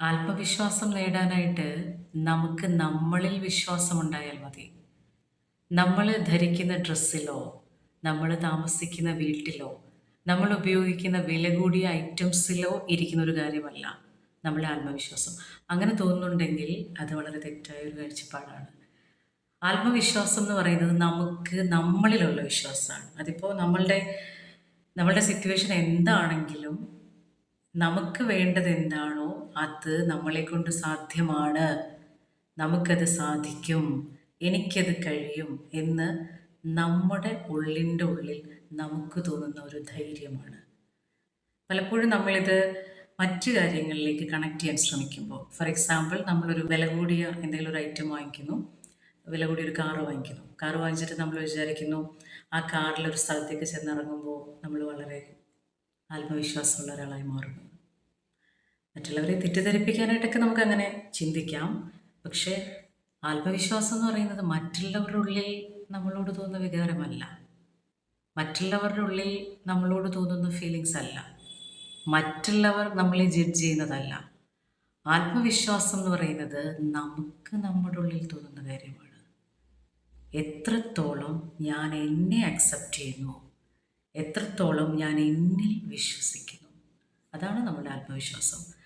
ആത്മവിശ്വാസം നേടാനായിട്ട് നമുക്ക് നമ്മളിൽ വിശ്വാസമുണ്ടായാൽ മതി. നമ്മൾ ധരിക്കുന്ന ഡ്രസ്സിലോ നമ്മൾ താമസിക്കുന്ന വീട്ടിലോ നമ്മൾ ഉപയോഗിക്കുന്ന വില കൂടിയ ഐറ്റംസിലോ ഇരിക്കുന്ന ഒരു കാര്യമല്ല നമ്മളെ ആത്മവിശ്വാസം. അങ്ങനെ തോന്നുന്നുണ്ടെങ്കിൽ അത് വളരെ തെറ്റായ ഒരു കാഴ്ചപ്പാടാണ്. ആത്മവിശ്വാസം എന്ന് പറയുന്നത് നമുക്ക് നമ്മളിലുള്ള വിശ്വാസമാണ്. അതിപ്പോൾ നമ്മളുടെ നമ്മളുടെ സിറ്റുവേഷൻ എന്താണെങ്കിലും നമുക്ക് വേണ്ടത് എന്താണോ അത് നമ്മളെ കൊണ്ട് സാധ്യമാണ്. നമുക്കത് സാധിക്കും. എനിക്കത് കഴിയും എന്ന് നമ്മുടെ ഉള്ളിന്റെ ഉള്ളിൽ നമുക്ക് തോന്നുന്ന ഒരു ധൈര്യമാണ്. പലപ്പോഴും നമ്മളിത് മറ്റു കാര്യങ്ങളിലേക്ക് കണക്ട് ചെയ്യാൻ ശ്രമിക്കുമ്പോൾ ഫോർ എക്സാമ്പിൾ നമ്മളൊരു വില കൂടിയ എന്തെങ്കിലും ഒരു ഐറ്റം വാങ്ങിക്കുന്നു വില കൂടിയ ഒരു കാറ് വാങ്ങിക്കുന്നു. കാറ് വാങ്ങിച്ചിട്ട് നമ്മൾ വിചാരിക്കുന്നു ആ കാറിൽ ഒരു സ്ഥലത്തേക്ക് ചെന്നിറങ്ങുമ്പോൾ നമ്മൾ വളരെ ആത്മവിശ്വാസമുള്ള ഒരാളായി മാറുന്നു. മറ്റുള്ളവരെ തെറ്റിദ്ധരിപ്പിക്കാനായിട്ടൊക്കെ നമുക്കങ്ങനെ ചിന്തിക്കാം. പക്ഷേ ആത്മവിശ്വാസം എന്ന് പറയുന്നത് മറ്റുള്ളവരുടെ ഉള്ളിൽ നമ്മളോട് തോന്നുന്ന വികാരമല്ല. മറ്റുള്ളവരുടെ ഉള്ളിൽ നമ്മളോട് തോന്നുന്ന ഫീലിങ്സ് അല്ല. മറ്റുള്ളവർ നമ്മളെ ജഡ്ജ് ചെയ്യുന്നതല്ല. ആത്മവിശ്വാസം എന്ന് പറയുന്നത് നമുക്ക് നമ്മുടെ ഉള്ളിൽ തോന്നുന്ന കാര്യമാണ്. എത്രത്തോളം ഞാൻ എന്നെ അക്സെപ്റ്റ് ചെയ്യുന്നു എത്രത്തോളം ഞാൻ എന്നിൽ വിശ്വസിക്കുന്നു. അതാണ് നമ്മുടെ ആത്മവിശ്വാസം.